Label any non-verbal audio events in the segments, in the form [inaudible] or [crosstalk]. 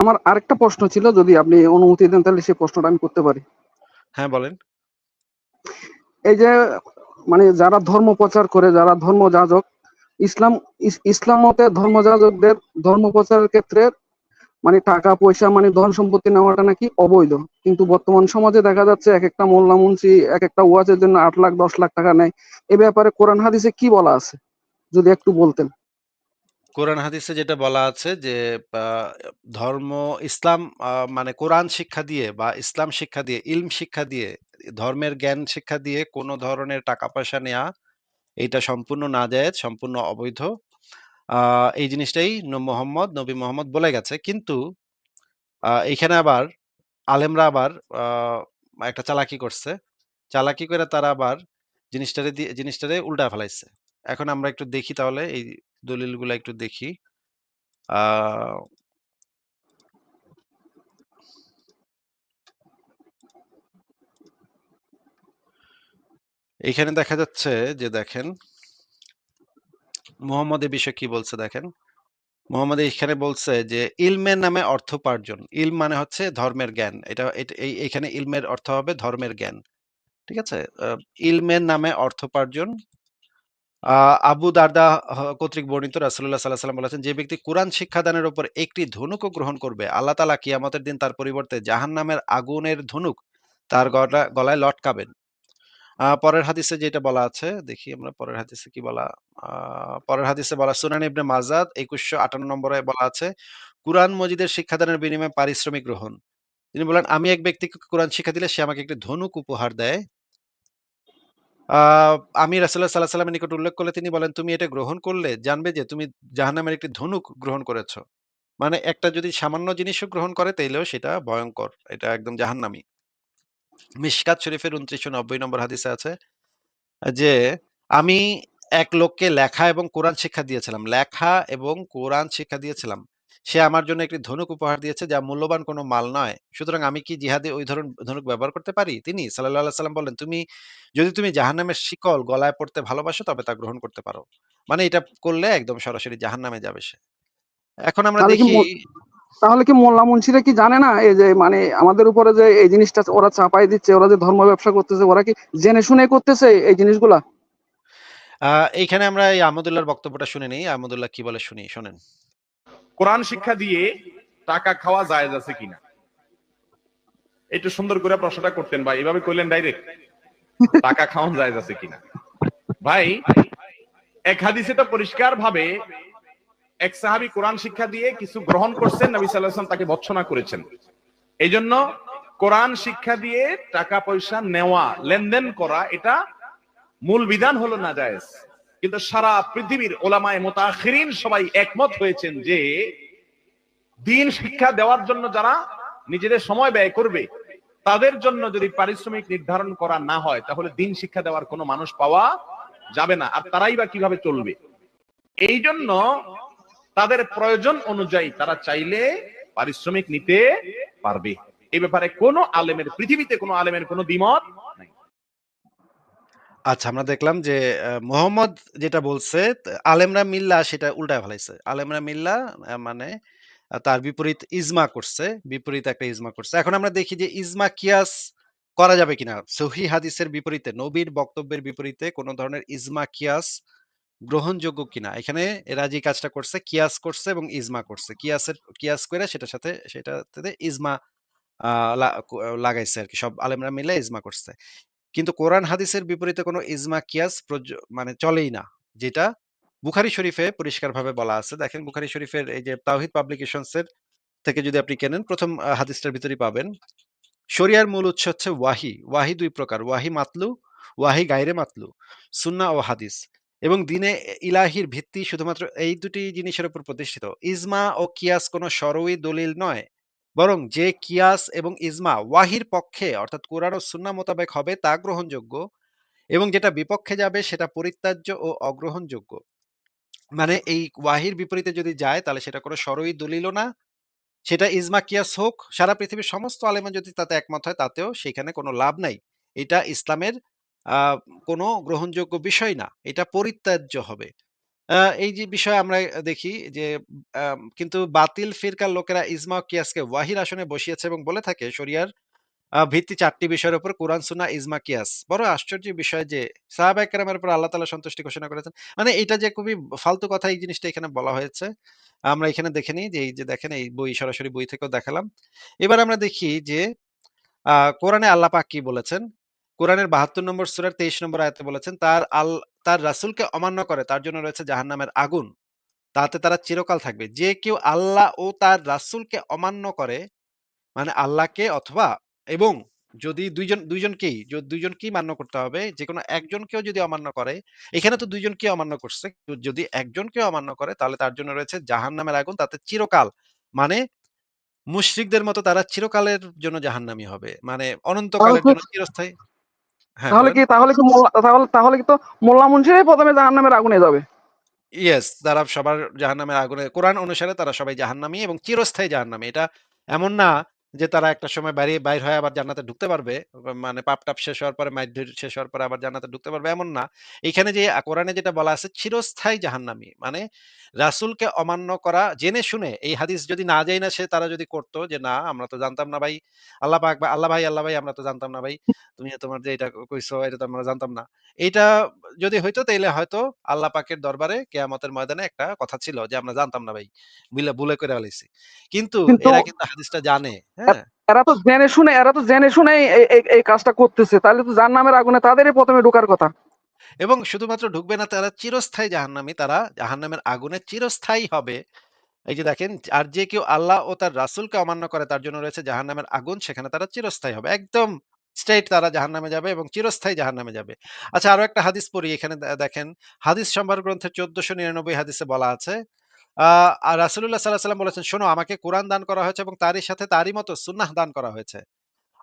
আমার আরেকটা প্রশ্ন ছিল যদি আপনি অনুমতি দেন তাহলে সেই প্রশ্নটা আমি করতে পারি। হ্যাঁ বলেন। এই যে মানে যারা ধর্ম প্রচার করে যারা ধর্ম যাজক ইসলাম ইস- ইসলাম মতে ধর্ম যাজকদের ধর্ম প্রচারের ক্ষেত্রে মানে টাকা পয়সা মানে ধন সম্পত্তি নেওয়াটা নাকি অবৈধ। কিন্তু বর্তমান সমাজে দেখা যাচ্ছে এক একটা মোল্লা মুন্সি এক একটা ওয়াজের জন্য আট লাখ দশ লাখ টাকা নেয়। এ ব্যাপারে কোরআন হাদিসে কি বলা আছে? যদি একটু বলতেন। কোরআন হাদিসে যেটা বলা আছে যে ধর্ম ইসলাম মানে কোরআন শিক্ষা দিয়ে বা ইসলাম শিক্ষা দিয়ে ইলম শিক্ষা দিয়ে ধর্মের জ্ঞান শিক্ষা দিয়ে কোনো ধরনের টাকা পয়সা নেওয়া এটা সম্পূর্ণ নাজায়েজ সম্পূর্ণ অবৈধ। এই জিনিসটাই মোহাম্মদ নবী মোহাম্মদ বলে গেছে। কিন্তু আহ, এইখানে আবার আলেমরা আবার একটা চালাকি করছে। চালাকি করে তারা আবার জিনিসটারে জিনিসটারে উল্টা ফেলাইছে। এখন আমরা একটু দেখি তাহলে এই দলিলগুলা একটু দেখি। আহ এইখানে দেখা যাচ্ছে যে দেখেন, মোহাম্মদ এই বিষয়ে কি বলছে দেখেন? মোহাম্মদ এখানে বলছে যে, ইলমের নামে অর্থোপার্জন ইলম মানে হচ্ছে ধর্মের জ্ঞান। এটা এখানে ইলমের অর্থ হবে ধর্মের জ্ঞান। ঠিক আছে? ইলমের নামে অর্থোপার্জন আবু দারদা কর্তৃক বর্ণিত রাসুল্লাহ সাল্লাহ সাল্লাম বলেছেন, যে ব্যক্তি কোরআন শিক্ষাদানের উপর একটি ধনুকও গ্রহণ করবে, আল্লাহ তালা কিয়ামতের দিন তার পরিবর্তে জাহান নামের আগুনের ধনুক তার গলায় লটকাবেন। পরের হাদিসে যেটা বলা আছে, দেখি আমরা পরের হাদিসে কি বলা পরের হাদিসে বলা, সুনান ইবনে মাজাদ একুশশো আটান্ন নম্বরে বলা আছে, কোরআন মজিদের শিক্ষাদানের বিনিময়ে পারিশ্রমিক গ্রহণ। তিনি বলেন, আমি এক ব্যক্তিকে কোরআন শিক্ষা দিলে সে আমাকে একটি ধনুক উপহার দেয় আহ, আমি রাসুল্লাহ সাল্লাহ সাল্লামের নিকট উল্লেখ করলে তিনি বলেন তুমি এটা গ্রহণ করলে জানবে যে তুমি জাহান্নামের একটি ধনুক গ্রহণ করেছ। মানে একটা যদি সামান্য জিনিসও গ্রহণ করে তাইলেও সেটা ভয়ঙ্কর। এটা একদম জাহান্নামী। মিশকাত শরীফের উনত্রিশশো নব্বই নম্বর হাদিসে আছে যে আমি এক লোককে লেখা এবং কোরআন শিক্ষা দিয়েছিলাম। লেখা এবং কোরআন শিক্ষা দিয়েছিলাম। সে আমার জন্য একটি ধনুক উপহার দিয়েছে যা মূল্যবান কোনো মাল নয়। সুতরাং আমি কি জিহাদে ওই ধরুন ধনুক ব্যবহার করতে পারি? তিনি সাল্লাহ সাল্লাম বললেন তুমি যদি তুমি জাহান্নামের শিকল গলায় পড়তে ভালোবাসো তবে তা গ্রহণ করতে পারো। মানে এটা করলে একদম সরাসরি জাহান্নামে যাবে সে। এখন আমরা তাহলে কি দেখি তাহলে কি মোল্লা মুন্সিরা কি জানে না? এই যে মানে আমাদের উপরে যে এই জিনিসটা ওরা চাপাই দিচ্ছে ওরা যে ধর্ম ব্যবসা করতেছে ওরা কি জেনে শুনে করতেছে এই জিনিসগুলা? আহ এইখানে আমরা এই আহমদুল্লাহর বক্তব্যটা শুনে নিই। আহমদুল্লাহ কি বলে শুনি শোনেন। কোরআন শিক্ষা দিয়ে টাকা খাওয়া জায়েজ আছে কিনা? একটু সুন্দর করে প্রশ্নটা করতেন ভাই, এভাবে করলেন ডাইরেক্ট টাকা খাওয়ান জায়েজ আছে কিনা? ভাই, এক হাদিসে তো পরিষ্কার ভাবে এক সাহাবী কোরআন শিক্ষা দিয়ে কিছু গ্রহণ করছেন, নবী সাল্লাল্লাহু তাকে ভৎসনা করেছেন। এই জন্য কোরআন শিক্ষা দিয়ে টাকা পয়সা নেওয়া, লেনদেন করা, এটা মূল বিধান হলো না জায়েজ। কিন্তু সারা পৃথিবীর ওলামায় মোতাখিরিন সবাই একমত হয়েছেন যে দিন শিক্ষা দেওয়ার জন্য যারা নিজেদের সময় ব্যয় করবে, তাদের জন্য যদি পারিশ্রমিক নির্ধারণ করা না হয়, তাহলে দিন শিক্ষা দেওয়ার কোনো মানুষ পাওয়া যাবে না। আর তারাই বা কীভাবে চলবে? এই জন্য তাদের প্রয়োজন অনুযায়ী তারা চাইলে পারিশ্রমিক নিতে পারবে। এই ব্যাপারে কোনো আলেমের, পৃথিবীতে কোনো আলেমের কোনো দ্বিমত নাই। আচ্ছা আমরা দেখলাম যে মোহাম্মদ যেটা বলছে আলেমরা মিল্লা সেটা উল্টায় ফেলাইছে। আলেমরা মিল্লা মানে তার বিপরীত ইজমা করছে বিপরীত একটা ইজমা করছে। এখন আমরা দেখি যে ইজমা কিয়াস করা যাবে কিনা? সহি হাদিসের বিপরীতে নবীর বক্তব্যের বিপরীতে কোন ধরনের ইজমা কিয়াস গ্রহণযোগ্য কিনা? এখানে এরা যে কাজটা করছে কিয়াস করছে এবং ইজমা করছে। কিয়াসের কিয়াস করে সেটার সাথে সেটাতে ইজমা আহ, লাগাইছে আর কি। সব আলেমরা মিলে ইজমা করছে। কিন্তু কোরআন হাদিসের বিপরীতে কোনো ইজমা, কিয়াস মানে চলেই না। যেটা বুখারি শরীফে পরিষ্কারভাবে বলা আছে। দেখেন বুখারি শরীফের এই যে তাওহিদ পাবলিকেশনস এর থেকে যদি আপনি কেনেন, প্রথম হাদিসটার ভিতরেই পাবেন। শরিয়ার মূল উৎস হচ্ছে ওয়াহি। ওয়াহি দুই প্রকার, ওয়াহি মাতলু, ওয়াহি গায়রে মাতলু, সুন্না ও হাদিস। এবং দিনে ইলাহির ভিত্তি শুধুমাত্র এই দুটি জিনিসের উপর প্রতিষ্ঠিত। ইজমা ও কিয়াস কোনো সরই দলিল নয়। বরং যে কিয়াস এবং ইজমা ওয়াহির পক্ষে, অর্থাৎ কোরআন ও সুন্না মোতাবেক হবে, তা গ্রহণযোগ্য এবং যেটা বিপক্ষে যাবে, সেটা পরিত্যাজ্য ও অগ্রহণযোগ্য। মানে এই ওয়াহির বিপরীতে যদি যায়, তাহলে সেটা কোনো সরই দলিলও না। সেটা ইজমা কিয়াস হোক, সারা পৃথিবীর সমস্ত আলেমা যদি তাতে একমত হয়, তাতেও সেখানে কোনো লাভ নাই। এটা ইসলামের কোনো গ্রহণযোগ্য বিষয় না। এটা পরিত্যাজ্য হবে। আ এই যে বিষয়ে আমরা দেখি যে আম কিন্তু বাতিল ফিরকার লোকেরা ইজমা কিয়াসকে ওয়াহির আসনে বসিয়েছে এবং বলে থাকে শরিয়ার আ ভিত্তি চারটি বিষয়ের উপর কোরআন, সুন্নাহ, ইজমা, কিয়াস। বড় আশ্চর্য বিষয় যে সাহাবায়ে কেরামের উপর আল্লাহ তাআলা সন্তুষ্টি ঘোষণা করেছেন। মানে এটা যে খুবই ফালতু কথা এই জিনিসটা এখানে বলা হয়েছে। আমরা এখানে দেখে নিই যে এই যে দেখেন এই বই সরাসরি বই থেকেও দেখালাম। এবার আমরা দেখি যে আহ কোরআনে আল্লাহ পাক কি বলেছেন? কোরআনের ৭২ নম্বর সূরার ২৩ নম্বর আয়াতে বলেছেন, তার আল তার রাসূলকে অমান্য করে তার জন্য রয়েছে জাহান্নামের আগুন। তাতে তারা চিরকাল থাকবে। যে কেউ আল্লাহ ও তার রাসূলকে অমান্য করে, মানে আল্লাহকে অথবা এবং যদি ২ জন ২ জনকেই য ২ জনকেই মান্য করতে হবে। যেকোনো একজনকেও যদি অমান্য করে, এখানে তো ২ জনকেই অমান্য করছে। যদি একজনকেও অমান্য করে তাহলে তার জন্য রয়েছে জাহান্নামের আগুন তাতে চিরকাল। মানে মুশরিকদের মতো তারা চিরকালের জন্য জাহান্নামী হবে। মানে অনন্তকালের জন্য চিরস্থায়ী তাহলে কি তাহলে কি তাহলে কি তো মোল্লা মুন্সিরাই প্রথমে জাহান্নামের আগুনে যাবে? ইয়েস, তারা সবার জাহান্নামের আগুনে কোরআন অনুসারে তারা সবাই জাহান্নামী এবং চিরস্থায়ী জাহান্নামী। এটা এমন না যে তারা একটা সময় বাইরে বাইর হয়ে আবার জান্নাতে ঢুকতে পারবে। মানে পাপ-টাপ শেষ হওয়ার পরে মাইর-ধর শেষ হওয়ার পরে আবার জান্নাতে ঢুকতে পারবে এমন না। এখানে যে কোরআনে যেটা বলা আছে চিরস্থায়ী জাহান্নামী। মানে রাসূলকে অমান্য করা জেনে শুনে এই হাদিস যদি না যাই না সে তারা যদি করত যে না আমরা তো জানতাম না ভাই। আল্লাহ পাক বা আল্লাহ ভাই, আল্লাহ ভাই আমরা তো জানতাম না ভাই। তুমি তোমার যে এটা কইছো এটা তো আমরা জানতাম না। এটা যদি হইতো তাইলে হয়তো আল্লাহ পাকের দরবারে কেয়ামতের ময়দানে একটা কথা ছিল যে আমরা জানতাম না ভাই। বুইলা ভুলে কইরা ফেলাইছি। কিন্তু এরা কিন্তু হাদিসটা জানে, হ্যাঁ? এরা তো জেনে শুনে এরা তো জেনে শুনেই এই কাজটা করতেছে। তাহলে তো জাহান্নামের আগুনে তাদেরই ১ম এ ঢোকার কথা। এবং শুধুমাত্র ঢুকবে না তারা চিরস্থায়ী জাহান্নামী। তারা জাহান্নামের আগুনে চিরস্থায়ী হবে। এই যে দেখেন আর যে কেউ আল্লাহ ও তার রাসূলকে অমান্য করে তার জন্য রয়েছে জাহান্নামের আগুন সেখানে তারা চিরস্থায়ী হবে। একদম স্ট্রেইট তারা জাহান্নামে যাবে এবং চিরস্থায়ী জাহান্নামে যাবে। আচ্ছা আরও একটা হাদিস পড়ি এখানে দেখেন হাদিস সম্ভার গ্রন্থে ১৪৯৯ হাদিসে বলা আছে আর রাসূলুল্লাহ সাল্লাল্লাহু আলাইহি ওয়াসাল্লাম বলেছেন, "শোনো আমাকে কোরআন দান করা হয়েছে এবং তারই সাথে তারই মতো সুন্নাহ দান করা হয়েছে।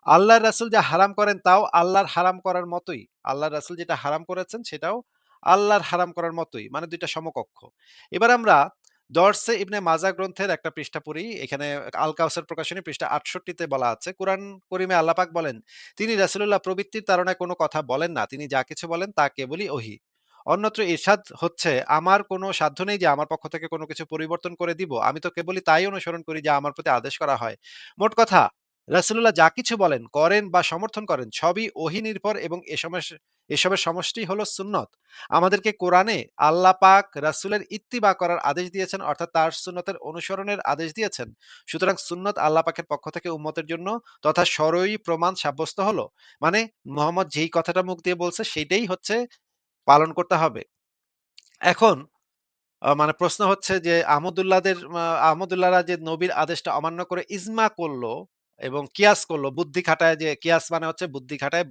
আল্লাহর রাসূল যা হারাম করেন তাও আল্লাহর হারাম করার মতোই। আল্লাহর রাসূল যেটা হারাম করেছেন সেটাও আল্লাহর হারাম করার মতোই। মানে ২ টা সমকক্ষ। এবার আমরা দরসে ইবনে মাজাহ গ্রন্থের একটা পৃষ্ঠা পড়ি। এখানে আল কাউসার প্রকাশনী পৃষ্ঠা ৬৮ তে বলা আছে, কোরআন করিমে আল্লাহ পাক বলেন, "তিনি রাসুল্লাহ প্রবৃত্তির তাড়নায় কোনো কথা বলেন না। তিনি যা কিছু বলেন তা কেবলই ওহী।" অন্যত্র ইরশাদ হচ্ছে, "আমার কোনো সাধ্য নেই যে আমার পক্ষ থেকে কোনো কিছু পরিবর্তন করে দিব। আমি তো কেবলই তাই অনুসরণ করি যা আমার প্রতি আদেশ করা হয়।" মোট কথা রাসূলুল্লাহ যা কিছু বলেন, করেন বা সমর্থন করেন সবই ওহী নির্ভর এবং এসবের সমষ্টি হলো সুন্নত। আমাদেরকে কোরআনে আল্লাহ পাক রাসূলের ইত্তিবা করার আদেশ দিয়েছেন অর্থাৎ তার সুন্নতের অনুসরণের আদেশ দিয়েছেন। সুতরাং সুন্নত আল্লাহ পাকের পক্ষ থেকে উম্মতের জন্য তথা শরঈ প্রমাণ সাব্যস্ত হলো। মানে মোহাম্মদ যেই কথাটা মুখ দিয়ে বলছে সেইটাই হচ্ছে পালন করতে হবে। এখন মানে প্রশ্ন হচ্ছে যে আহমদুল্লাহদের আহমদুল্লাহরা যে নবীর আদেশটা অমান্য করে ইজমা করল এবং কিয়াস করল। বুদ্ধি খাটায় যে, কিয়াস মানে হচ্ছে বুদ্ধি খাটায়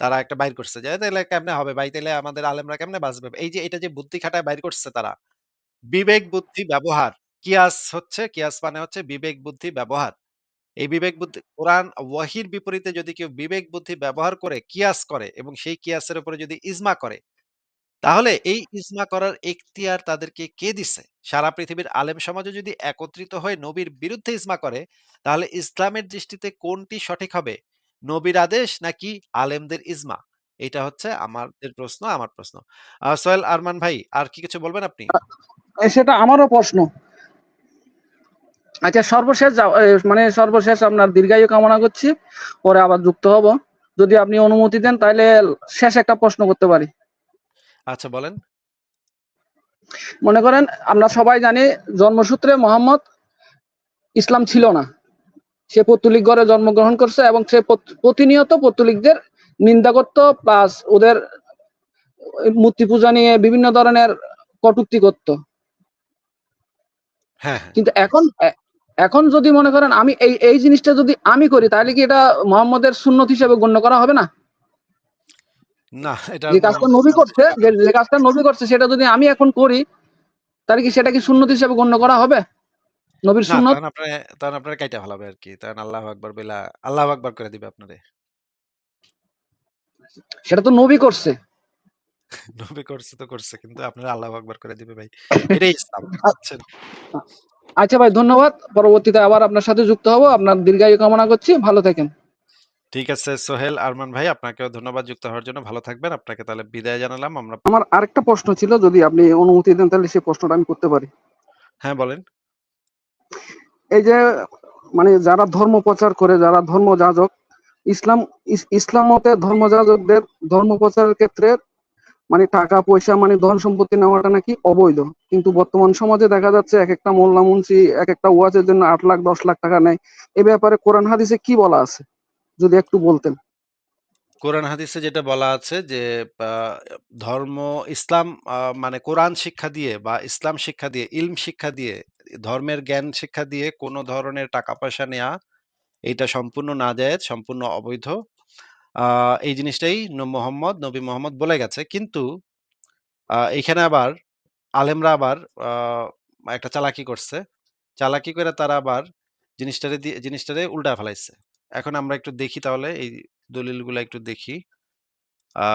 তারা একটা বাইর করছে যে তাইলে কেমনে হবে ভাই? তাইলে আমাদের আলেমরা কেমনে বাঁচবে? এই যে, এটা যে বুদ্ধি খাটায় বাইর করছে তারা। বিবেক বুদ্ধি ব্যবহার। কিয়াস হচ্ছে, কিয়াস মানে হচ্ছে বিবেক বুদ্ধি ব্যবহার। এই বিবেক বুদ্ধি, কোরআন ওয়াহির বিপরীতে যদি কেউ বিবেক বুদ্ধি ব্যবহার করে, কিয়াস করে এবং সেই কিয়াসের উপরে যদি ইজমা করে তাহলে এই ইজমা করার এখতিয়ার তাদেরকে কে দিছে? সারা পৃথিবীর আলেম সমাজও যদি একত্রিত হয়ে নবীর বিরুদ্ধে ইজমা করে, তাহলে ইসলামের দৃষ্টিতে কোনটি সঠিক হবে? নবীর আদেশ নাকি আলেমদের ইজমা? এটা হচ্ছে আমাদের প্রশ্ন, আমার প্রশ্ন। সোহেল আরমান ভাই আর কি কিছু বলবেন আপনি? সেটা আমারও প্রশ্ন। আচ্ছা সর্বশেষ মানে সর্বশেষ আপনার দীর্ঘায়ু কামনা করছি। পরে আবার যুক্ত হব। যদি আপনি অনুমতি দেন তাহলে শেষ একটা প্রশ্ন করতে পারি। আচ্ছা বলেন। মনে করেন আমরা সবাই জানি জন্মসূত্রে মোহাম্মদ ইসলাম ছিল না। সে পৌত্তলিক ঘরে জন্মগ্রহণ করছে এবং সে প্রতিনিয়ত পৌত্তলিকদের নিন্দা করত প্লাস ওদের মূর্তি পূজা নিয়ে বিভিন্ন ধরনের কটুক্তি করত। হ্যাঁ, হ্যাঁ। কিন্তু এখন এখন যদি মনে করেন আমি এই এই জিনিসটা যদি আমি করি তাহলে কি এটা মোহাম্মদের সুন্নত হিসেবে গণ্য করা হবে না? না, এটা যে কাজটা নবী করছে যে, কাজটা নবী করছে সেটা যদি আমি এখন করি তাহলে কি সেটা কি সুন্নত হিসেবে গণ্য করা হবে? নবীর সুন্নত? আপনারে তখন আপনারে কাইটা ফেলাবে আরকি। তখন আল্লাহু আকবার আল্লাহু আকবার করে দিবে আপনারে। সেটা তো নবী করছে। [laughs] নবী করছে তো করছে। কিন্তু আপনারা আল্লাহু আকবার করে দিবে ভাই। এটাই ইসলাম। [laughs] আচ্ছা ভাই ধন্যবাদ। পরবর্তীতে আবার আপনার সাথে যুক্ত হব। আপনার দীর্ঘায়ু কামনা করছি। ভালো থাকেন। ঠিক আছে সোহেল আরমান ভাই আপনাকেও ধন্যবাদ যুক্ত হওয়ার জন্য। ভালো থাকবেন। আপনাকে তাহলে বিদায় জানালাম। আমরা আমার আরেকটা প্রশ্ন ছিল যদি আপনি অনুমতি দেন তাহলে সেই প্রশ্নটা আমি করতে পারি হ্যাঁ, বলেন। এই যে মানে যারা ধর্ম প্রচার করে যারা ধর্ম যাজক ইসলাম ইস- ইসলাম মতে ধর্ম যাজকদের ধর্ম প্রচারের ক্ষেত্রে মানে টাকা পয়সা মানে ধন সম্পত্তি নেওয়াটা নাকি অবৈধ কিন্তু বর্তমান সমাজে দেখা যাচ্ছে এক একটা মোল্লা মুন্সি এক একটা ওয়াজের জন্য আট লাখ দশ লাখ টাকা নেয় এ ব্যাপারে কোরআন হাদিসে কি বলা আছে যদি একটু বলতেন কোরআন হাদিসে যেটা বলা আছে যে ধর্ম ইসলাম মানে কোরআন শিক্ষা দিয়ে বা ইসলাম শিক্ষা দিয়ে, ইলম শিক্ষা দিয়ে, ধর্মের জ্ঞান শিক্ষা দিয়ে কোন ধরনের টাকা পয়সা নেয়া এইটা সম্পূর্ণ নাজায়েজ, সম্পূর্ণ অবৈধ। এই জিনিসটাই মোহাম্মদ, নবী মোহাম্মদ বলে গেছে। কিন্তু আ এইখানে আবার আলেমরা আবার একটা চালাকি করছে। চালাকি করে তারা আবার জিনিসটারে জিনিসটারে উল্টা ফেলাইছে। এখন আমরা একটু দেখি তাহলে, এই দলিলগুলা একটু দেখি। আ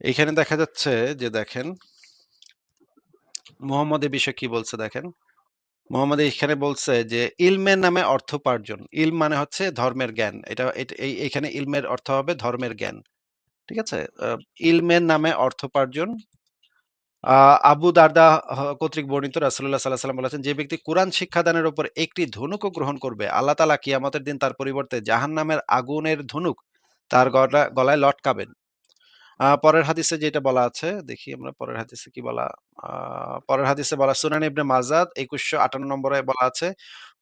এইখানে দেখা যাচ্ছে যে দেখেন, মোহাম্মদ এ বিষয়ে কি বলছে দেখেন। মোহাম্মদ এখানে বলছে যে, ইলমের নামে অর্থোপার্জন। ইলম মানে হচ্ছে ধর্মের জ্ঞান। এটা এইখানে ইলমের অর্থ হবে ধর্মের জ্ঞান। ঠিক আছে? ইলমের নামে অর্থোপার্জন আ আবু দারদা কর্তৃক বর্ণিত রাসূলুল্লাহ সাল্লাল্লাহু আলাইহি ওয়াসাল্লাম বলেছেন, "যে ব্যক্তি কুরআন শিক্ষাদানের উপর একটি ধনুকও গ্রহণ করবে, আল্লাহ তাআলা কিয়ামতের দিন তার পরিবর্তে জাহান্নামের আগুনের ধনুক তার গলায় লটকাবেন।" পরের হাদিসে যেটা বলা আছে, দেখি আমরা পরের হাদিসে কি বলা পরের হাদিসে বলা সুনান ইবনে মাজাদ একুশশো আটান্ন নম্বরে বলা আছে,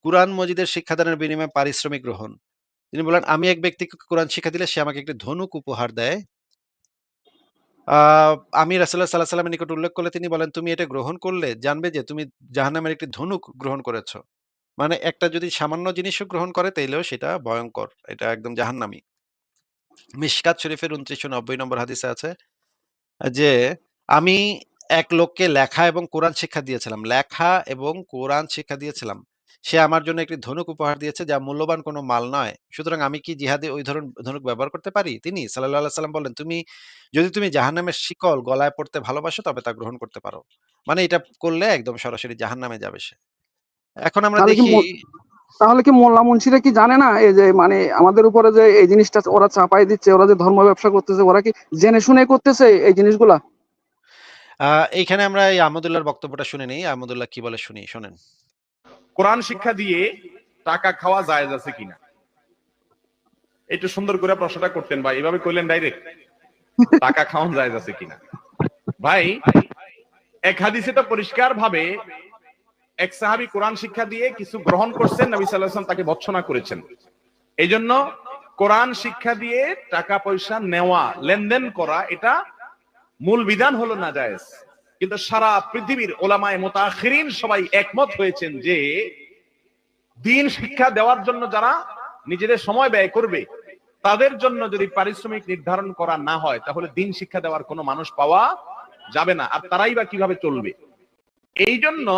কোরআন মজিদের শিক্ষাদানের বিনিময়ে পারিশ্রমিক গ্রহণ।" তিনি বলেন "আমি এক ব্যক্তিকে কোরআন শিক্ষা দিলে সে আমাকে একটি ধনুক উপহার দেয়।" আমি রাসূলুল্লাহ সাল্লাল্লাহু আলাইহি ওয়াসাল্লামের নিকট উল্লেখ করলে তিনি বলেন, "তুমি এটা গ্রহণ করলে জানবে যে তুমি জাহান্নামের একটি ধনুক গ্রহণ করেছ।" মানে একটা যদি সামান্য জিনিসও গ্রহণ করে তাইলেও সেটা ভয়ঙ্কর এটা একদম জাহান্নামি মিশকাত শরীফের ২৯৯০ নম্বর হাদিসে আছে যে, "আমি এক লোককে লেখা এবং কোরআন শিক্ষা দিয়েছিলাম। লেখা এবং কোরআন শিক্ষা দিয়েছিলাম। সে আমার জন্য একটি ধনুক উপহার দিয়েছে যা মূল্যবান কোনো মাল নয়। সুতরাং আমি কি জিহাদে ওই ধরন ধনুক ব্যবহার করতে পারি?" তিনি সাল্লাল্লাহু আলাইহি সাল্লাম বললেন, "তুমি যদি তুমি জাহান্নামের শিকল গলায় পড়তে ভালোবাসো তবে তা গ্রহণ করতে পারো।" মানে এটা করলে একদম সরাসরি জাহান্নামে যাবে সে। এখন আমরা তাহলে কি দেখি মো তাহলে কি মোল্লা মুন্সিরা কি জানে না এই যে মানে আমাদের উপরে যে এই জিনিসটা ওরা চাপাই দিচ্ছে ওরা যে ধর্ম ব্যবসা করতেছে ওরা কি জেনে শুনে করতেছে এই জিনিসগুলা আ এইখানে আমরা এই আহমদুল্লাহর বক্তব্যটা শুনে নেই। আহমদুল্লাহ কি বলে শুনি, শোনেন। কোরআন শিক্ষা দিয়ে টাকা খাওয়া জায়েজ আছে কিনা? একটু সুন্দর করে প্রশ্নটা করতেন ভাই, এভাবে কইলেন ডাইরেক্ট টাকা খাওয়ান জায়েজ আছে কিনা? ভাই, এক হাদিসে তো পরিষ্কার ভাবে এক সাহাবী কোরআন শিক্ষা দিয়ে কিছু গ্রহণ করছেন, নবী সাল্লাল্লাহু আলাইহি তাকে ভৎসনা করেছেন। এই জন্য কোরআন শিক্ষা দিয়ে টাকা পয়সা নেওয়া, লেনদেন করা, এটা মূল বিধান হলো না জায়েজ। কিন্তু সারা পৃথিবীর ওলামায়ে মুতাখিরিন সবাই একমত হয়েছেন যে দিন শিক্ষা দেওয়ার জন্য যারা নিজেদের সময় ব্যয় করবে, তাদের জন্য যদি পারিশ্রমিক নির্ধারণ করা না হয়, তাহলে দিন শিক্ষা দেওয়ার কোনো মানুষ পাওয়া যাবে না। আর তারাই বা কীভাবে চলবে? এই জন্য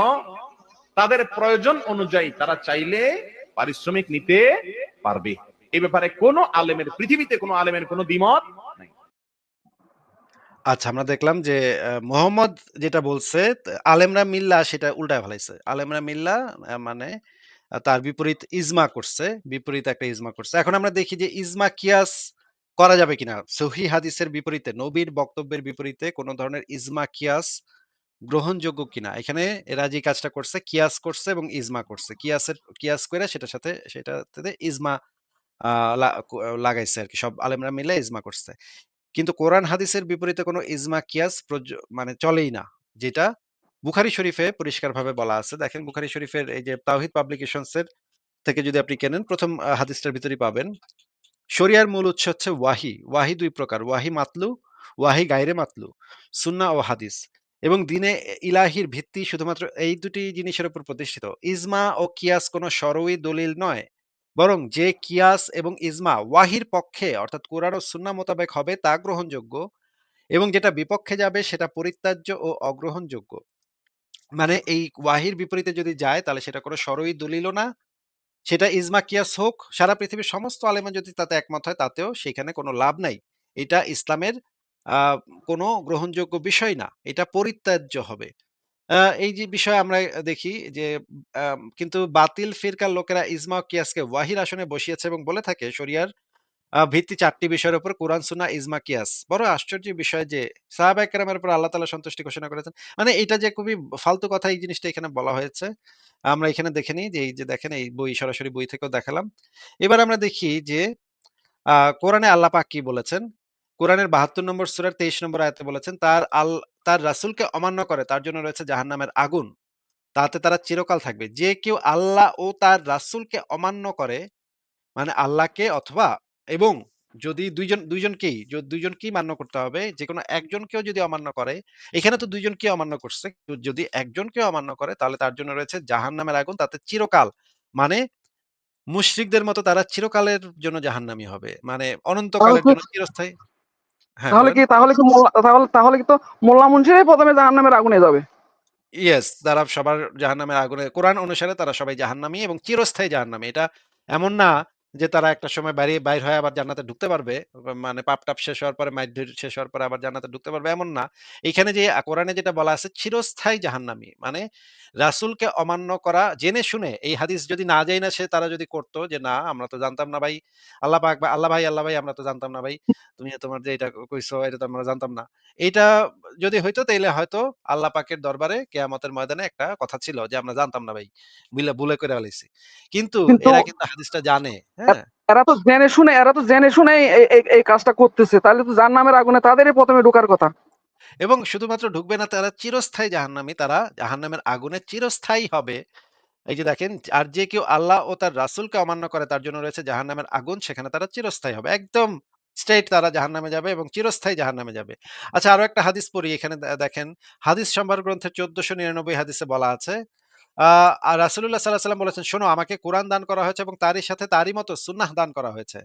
তাদের প্রয়োজন অনুযায়ী তারা চাইলে পারিশ্রমিক নিতে পারবে। এই ব্যাপারে কোনো আলেমের, পৃথিবীতে কোনো আলেমের কোনো দ্বিমত আচ্ছা আমরা দেখলাম যে মোহাম্মদ যেটা বলছে, আলেমরা মিল্লা সেটা উল্টায় ফেলাইছে। আলেমরা মিল্লা মানে তার বিপরীত ইজমা করছে। বিপরীত একটা ইজমা করছে। এখন আমরা দেখি যে, ইজমা কিয়াস করা যাবে কিনা? সহিহ হাদিসের বিপরীতে, নবীর বক্তব্যের বিপরীতে কোন ধরনের ইজমা কিয়াস গ্রহণযোগ্য কিনা? এখানে এরা যে কাজটা করছে, কিয়াস করছে এবং ইজমা করছে। কিয়াসের, কিয়াস কইরা সেটার সাথে, সেটাতে ইজমা আ লা, ক, লাগাইছে আরকি। সব আলেমরা মিলে ইজমা করছে। কিন্তু কোরআন হাদিসের বিপরীতে কোনো ইজমা কিয়াস মানে চলেই না। যেটা বুখারী শরীফে পরিষ্কারভাবে বলা আছে। দেখেন বুখারী শরীফের এই যে তাওহীদ পাবলিকেশনস এর থেকে যদি আপনি কেনেন ১ম আ হাদিসটার ভিতরেই পাবেন। শরিয়ার মূল উৎস হচ্ছে ওয়াহি ওয়াহি দুই প্রকার। ওয়াহি মাতলু, ওয়াহি গায়রে মাতলু। সুন্নাহ ও হাদিস। এবং দিনে ইলাহির ভিত্তি শুধুমাত্র এই দুটি জিনিসের উপর প্রতিষ্ঠিত। ইজমা ও কিয়াস কোনো শরঈ দলিল নয়। বরং যে কিয়াস এবং ইজমা ওয়াহির পক্ষে অর্থাৎ কোরআন ও সুন্না মোতাবেক হবে তা গ্রহণযোগ্য এবং যেটা বিপক্ষে যাবে সেটা পরিত্যাজ্য ও অগ্রহণযোগ্য। মানে এই ওয়াহির বিপরীতে যদি যায় তাহলে সেটা কোনো শরঈ দলিলও না। সেটা ইজমা কিয়াস হোক, সারা পৃথিবীর সমস্ত আলেমা যদি তাতে একমত হয় তাতেও সেখানে কোনো লাভ নাই। এটা ইসলামের কোনো গ্রহণযোগ্য বিষয় না। এটা পরিত্যাজ্য হবে। এই যে বিষয়ে আমরা দেখি যে কিন্তু বাতিল ফিরকার লোকেরা ইজমা কিয়াসকে ওয়াহির আসনে বসিয়েছে এবং বলে থাকে শরিয়ার ভিত্তি ৪ টি বিষয়ের উপর কোরআন, সুন্নাহ, ইজমা, কিয়াস। বড় আশ্চর্যের বিষয় যে সাহাবায়ে কেরামের উপর আল্লাহ তাআলা সন্তুষ্টি ঘোষণা করেছেন। মানে এটা যে খুবই ফালতু কথা এই জিনিসটা এখানে বলা হয়েছে। আমরা এখানে দেখে নিই যে এই যে দেখেন এই বই সরাসরি বই থেকেও দেখালাম। এবার আমরা দেখি যে আ কোরআনে আল্লাহ পাক কি বলেছেন? কোরআনের ৭২ নম্বর সূরার ২৩ নম্বর আয়াতে বলেছেন, তার আল তার রাসূলকে অমান্য করে তার জন্য রয়েছে জাহান্নামের আগুন। তাতে তারা চিরকাল থাকবে। যে কেউ আল্লাহ ও তার রাসূলকে অমান্য করে, মানে আল্লাহকে অথবা এবং যদি ২ জন ২ জনকেই য ২ জনকেই মান্য করতে হবে। যেকোনো একজনকেও যদি অমান্য করে, এখানে তো ২ জনকেই অমান্য করছে। যদি একজনকেও অমান্য করে তাহলে তার জন্য রয়েছে জাহান্নামের আগুন তাতে চিরকাল। মানে মুশরিকদের মতো তারা চিরকালের জন্য জাহান্নামী হবে। মানে অনন্তকালের জন্য চিরস্থায়ী তাহলে কি তাহলে কি তাহলে তাহলে কি তো মোল্লা মুন্সিরাই প্রথমে জাহান্নামের আগুনে যাবে? ইয়েস, তারা সবার জাহান্নামের আগুনে কোরআন অনুসারে তারা সবাই জাহান্নামী এবং চিরস্থায়ী জাহান্নামী। এটা এমন না যে তারা একটা সময় বাইরে বাইর হয়ে আবার জান্নাতে ঢুকতে পারবে। মানে পাপ-টাপ শেষ হওয়ার পরে মাইর-ধর শেষ হওয়ার পরে আবার জান্নাতে ঢুকতে পারবে এমন না। এখানে যে কোরআনে যেটা বলা আছে চিরস্থায়ী জাহান্নামী। মানে রাসূলকে অমান্য করা জেনে শুনে এই হাদিস যদি না যাই না সে তারা যদি করত যে না আমরা তো জানতাম না ভাই। আল্লাহ পাক বা আল্লাহ ভাই, আল্লাহ ভাই আমরা তো জানতাম না ভাই। তুমি তোমার যে এটা কইছো এটা তো আমরা জানতাম না। এটা যদি হইতো তাইলে হয়তো আল্লাহ পাকের দরবারে কেয়ামতের ময়দানে একটা কথা ছিল যে আমরা জানতাম না ভাই। বিলে ভুলে ফেলাইছি। কিন্তু কিন্তু এরা কিন্তু হাদিসটা জানে, হ্যাঁ? এরা তো জেনে শুনে এরা তো জেনে শুনেই এই কাজটা করতেছে। তাহলে তো জাহান্নামের আগুনে তাদেরই ১ম এ ঢোকার কথা। এবং শুধুমাত্র ঢুকবে না তারা চিরস্থায়ী জাহান্নামী। তারা জাহান্নামের আগুনে চিরস্থায়ী হবে। এই যে দেখেন আর যে কেউ আল্লাহ ও তার রাসূলকে অমান্য করে তার জন্য রয়েছে জাহান্নামের আগুন সেখানে তারা চিরস্থায়ী হবে। একদম স্ট্রেইট তারা জাহান্নামে যাবে এবং চিরস্থায়ী জাহান্নামে যাবে। আচ্ছা আরও একটা হাদিস পড়ি এখানে দেখেন হাদিস সম্ভার গ্রন্থের ১৪৯৯ হাদিসে বলা আছে আর রাসূলুল্লাহ সাল্লাল্লাহু আলাইহি ওয়াসাল্লাম বলেছেন, "শোনো আমাকে কুরআন দান করা হয়েছে এবং তারই সাথে তারই মতো সুন্নাহ দান করা হয়েছে।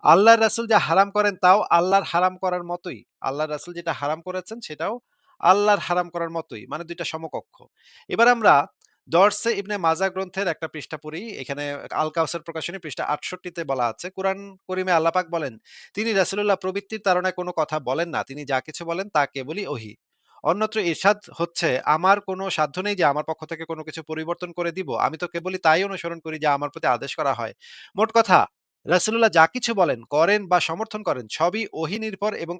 আল্লাহর রাসূল যা হারাম করেন তাও আল্লাহর হারাম করার মতোই। আল্লাহর রাসূল যেটা হারাম করেছেন সেটাও আল্লাহর হারাম করার মতোই। মানে ২ টা সমকক্ষ। এবার আমরা দরসে ইবনে মাজা গ্রন্থের একটা পৃষ্ঠা পড়ি। এখানে আল কাউসার প্রকাশনী পৃষ্ঠা ৬৮ তে বলা আছে, কোরআন করিমে আল্লাহ পাক বলেন, "তিনি রাসুল্লাহ প্রবৃত্তির তাড়নায় কোনো কথা বলেন না। তিনি যা কিছু বলেন তা কেবলই ওহী।" অন্যত্র ইরশাদ হচ্ছে, "আমার কোনো সাধ্য নেই যে আমার পক্ষ থেকে কোনো কিছু পরিবর্তন করে দিব। আমি তো কেবলই তাই অনুসরণ করি যা আমার প্রতি আদেশ করা হয়।" মোট কথা রাসূলুল্লাহ যা কিছু বলেন, করেন বা সমর্থন করেন সবই ওহী নির্ভর এবং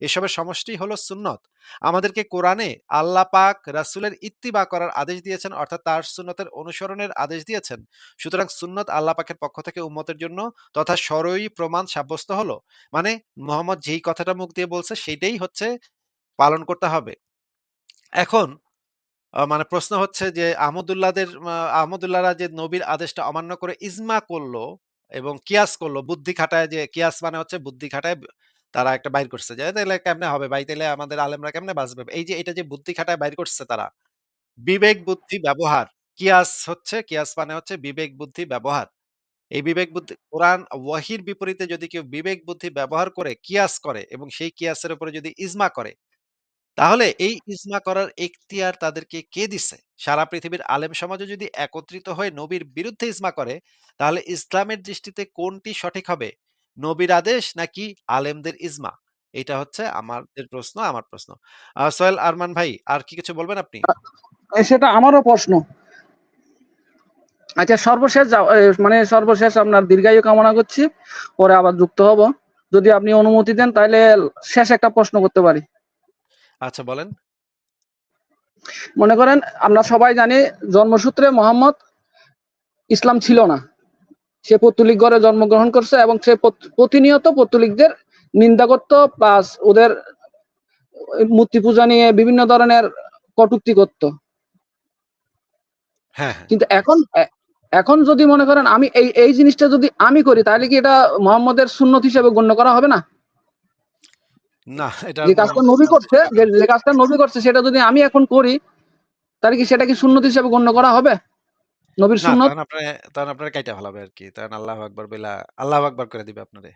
এসবের সমষ্টি হলো সুন্নত। আমাদেরকে কোরআনে আল্লাহ পাক রাসূলের ইত্তিবা করার আদেশ দিয়েছেন অর্থাৎ তার সুন্নতের অনুসরণের আদেশ দিয়েছেন। সুতরাং সুন্নত আল্লাহ পাকের পক্ষ থেকে উম্মতের জন্য তথা শরঈ প্রমাণ সাব্যস্ত হলো। মানে মোহাম্মদ যেই কথাটা মুখ দিয়ে বলছে সেইটাই হচ্ছে পালন করতে হবে। এখন মানে প্রশ্ন হচ্ছে যে আহমদুল্লাহদের আ আহমদুল্লাহরা যে নবীর আদেশটা অমান্য করে ইজমা করল এবং কিয়াস করল। বুদ্ধি খাটায় যে কিয়াস মানে হচ্ছে বুদ্ধি খাটায় তারা একটা বাইর করছে যে, "তাইলে কেমনে হবে ভাই? তাইলে আমাদের আলেমরা কেমনে বাঁচবে?" এই যে এটা যে বুদ্ধি খাটায় বাইর করছে তারা। বিবেক বুদ্ধি ব্যবহার। কিয়াস হচ্ছে কিয়াস মানে হচ্ছে বিবেক বুদ্ধি ব্যবহার। এই বিবেক বুদ্ধি কোরআন ওয়াহির বিপরীতে যদি কেউ বিবেক বুদ্ধি ব্যবহার করে কিয়াস করে এবং সেই কিয়াসের উপরে যদি ইজমা করে তাহলে এই ইজমা করার এখতিয়ার তাদেরকে কে দিছে? সারা পৃথিবীর আলেম সমাজও যদি একত্রিত হয়ে নবীর বিরুদ্ধে ইজমা করে, তাহলে ইসলামের দৃষ্টিতে কোনটি সঠিক হবে? নবীর আদেশ নাকি আলেমদের ইজমা? এটা হচ্ছে আমাদের প্রশ্ন, আমার প্রশ্ন। সোহেল আরমান ভাই আর কি কিছু বলবেন আপনি? সেটা আমারও প্রশ্ন। আচ্ছা সর্বশেষ মানে সর্বশেষ আপনার দীর্ঘায়ু কামনা করছি। পরে আবার যুক্ত হব। যদি আপনি অনুমতি দেন তাহলে শেষ একটা প্রশ্ন করতে পারি। আচ্ছা বলেন। মনে করেন আমরা সবাই জানি জন্মসূত্রে মোহাম্মদ ইসলাম ছিল না। সে পৌত্তলিক ঘরে জন্মগ্রহণ করছে এবং সে প্রতিনিয়ত পৌত্তলিকদের নিন্দা করত প্লাস ওদের মূর্তি পূজা নিয়ে বিভিন্ন ধরনের কটুক্তি করত। হ্যাঁ, হ্যাঁ। কিন্তু এখন এখন যদি মনে করেন আমি এই এই জিনিসটা যদি আমি করি তাহলে কি এটা মোহাম্মদের সুন্নত হিসেবে গণ্য করা হবে না? না, এটা যে কাজটা নবী করছে, যে, কাজটা নবী করছে সেটা যদি আমি এখন করি, তাহলে কি সেটা কি সুন্নত হিসেবে গণ্য করা হবে? নবীর সুন্নত? তখন আপনারে তখন আপনারে কাইটা ফেলাবে আরকি। তখন আল্লাহু আকবার আল্লাহু আকবার করে দিবে আপনারে।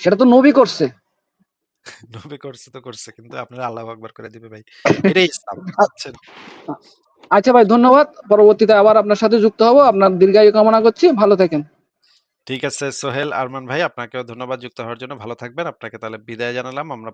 সেটা তো নবী করছে। [laughs] নবী করছে তো করছে। কিন্তু আপনারে আল্লাহু আকবার করে দিবে ভাই। এটাই ইসলাম। আচ্ছা ভাই ধন্যবাদ। পরবর্তীতে আবার আপনার সাথে যুক্ত হব। আপনার দীর্ঘায়ু কামনা করছি। ভালো থাকেন। ঠিক আছে, সোহেল, আরমান ভাই, আপনাকেও ধন্যবাদ যুক্ত হওয়ার জন্য। ভালো থাকবেন। আপনাকে তাহলে বিদায় জানালাম। আমরা